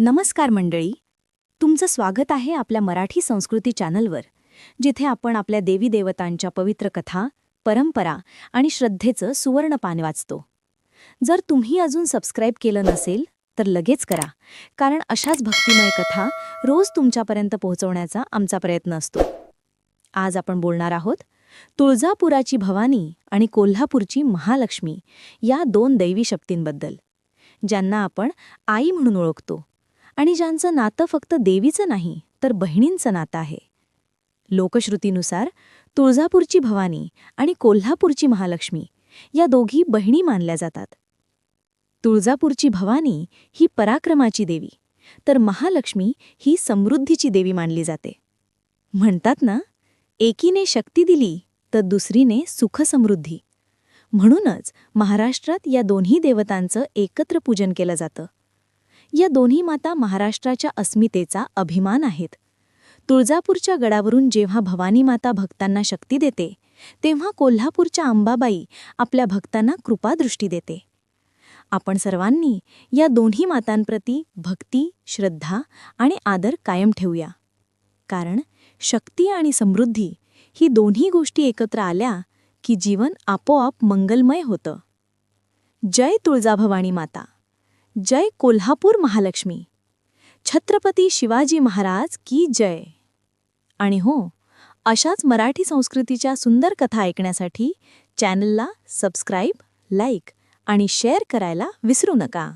नमस्कार मंडळी. तुमचं स्वागत आहे आपल्या मराठी संस्कृती चॅनलवर जिथे आपण आपल्या देवी देवतांच्या पवित्र कथा परंपरा आणि श्रद्धेचं सुवर्णपान वाचतो. जर तुम्ही अजून सबस्क्राईब केलं नसेल तर लगेच करा कारण अशाच भक्तिमय कथा रोज तुमच्यापर्यंत पोहोचवण्याचा आमचा प्रयत्न असतो. आज आपण बोलणार आहोत तुळजापुराची भवानी आणि कोल्हापूरची महालक्ष्मी या दोन दैवी शक्तींबद्दल ज्यांना आपण आई म्हणून ओळखतो. आणि ज्यांचं नातं फक्त देवीचं नाही तर बहिणींचं नातं आहे. लोकश्रुतीनुसार तुळजापूरची भवानी आणि कोल्हापूरची महालक्ष्मी या दोघी बहिणी मानल्या जातात. तुळजापूरची भवानी ही पराक्रमाची देवी तर महालक्ष्मी ही समृद्धीची देवी मानली जाते. म्हणतात ना एकीने शक्ती दिली तर दुसरीने सुखसमृद्धी. म्हणूनच महाराष्ट्रात या दोन्ही देवतांचं एकत्र पूजन केलं जातं. या दोन्ही माता महाराष्ट्राच्या अस्मितेचा अभिमान आहेत. तुळजापूरच्या गडावरून जेव्हा भवानी माता भक्तांना शक्ती देते तेव्हा कोल्हापूरच्या अंबाबाई आपल्या भक्तांना कृपादृष्टी देते. आपण सर्वांनी या दोन्ही मातांप्रती भक्ती श्रद्धा आणि आदर कायम ठेवूया. कारण शक्ती आणि समृद्धी ही दोन्ही गोष्टी एकत्र आल्या की जीवन आपोआप मंगलमय होतं. जय तुळजाभवानी माता. जय कोल्हापूर महालक्ष्मी. छत्रपती शिवाजी महाराज की जय. आणि हो अशाच मराठी संस्कृतीच्या सुंदर कथा ऐकण्यासाठी चॅनलला सबस्क्राईब लाईक आणि शेअर करायला विसरू नका.